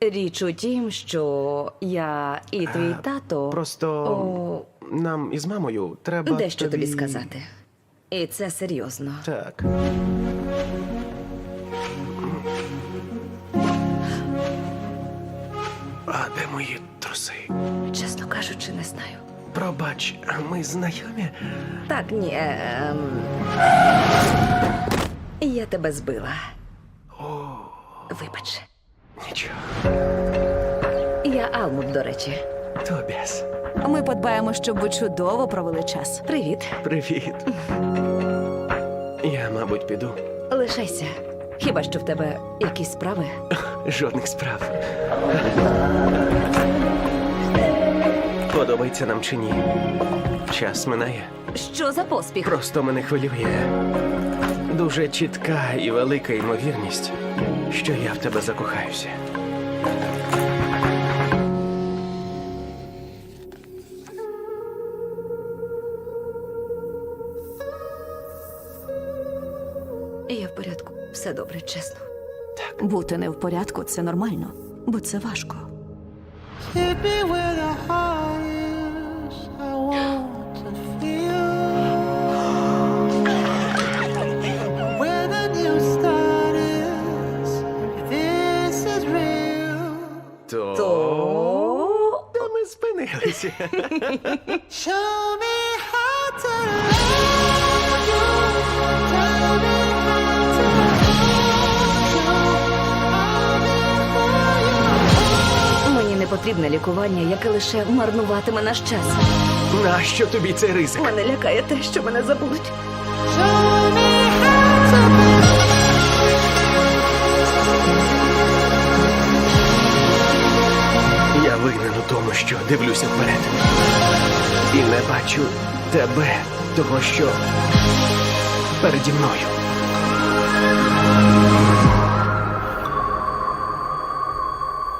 Річ у тім, що я і твій тато Просто О. нам із мамою треба. дещо тобі сказати. І це серйозно. Так. А де мої труси? Чесно кажучи, не знаю. Пробач, а ми знайомі? Так, ні. Ем... Я тебе збила. О, Вибач. Нічого. Я Алмут, до речі. Тобіас. Ми подбаємо, щоб ви чудово провели час. Привіт. Привіт. Я, мабуть, піду. Лишайся. Хіба що в тебе якісь справи? Жодних справ. Подобається нам чи ні? Час минає. Що за поспіх? Просто мене хвилює. Дуже чітка і велика ймовірність, що я в тебе закохаюся. Я в порядку. Все добре, чесно. Бути не в порядку це нормально, бо це важко. Hit me where the heart То, То Де ми спинилися? Show me how to love you. Tell me how to hold you. I'll be for you. мені не потрібне лікування, яке лише марнуватиме наш час. Нащо тобі цей ризик? Мене лякає те, що мене забудуть. Show тому, що дивлюся вперед. І не бачу тебе, того, що переді мною.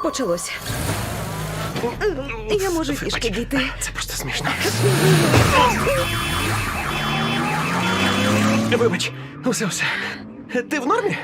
Почалося. Я можу Вибач, фішки дійти. Це просто смішно. Вибач, усе, усе. Ти в нормі?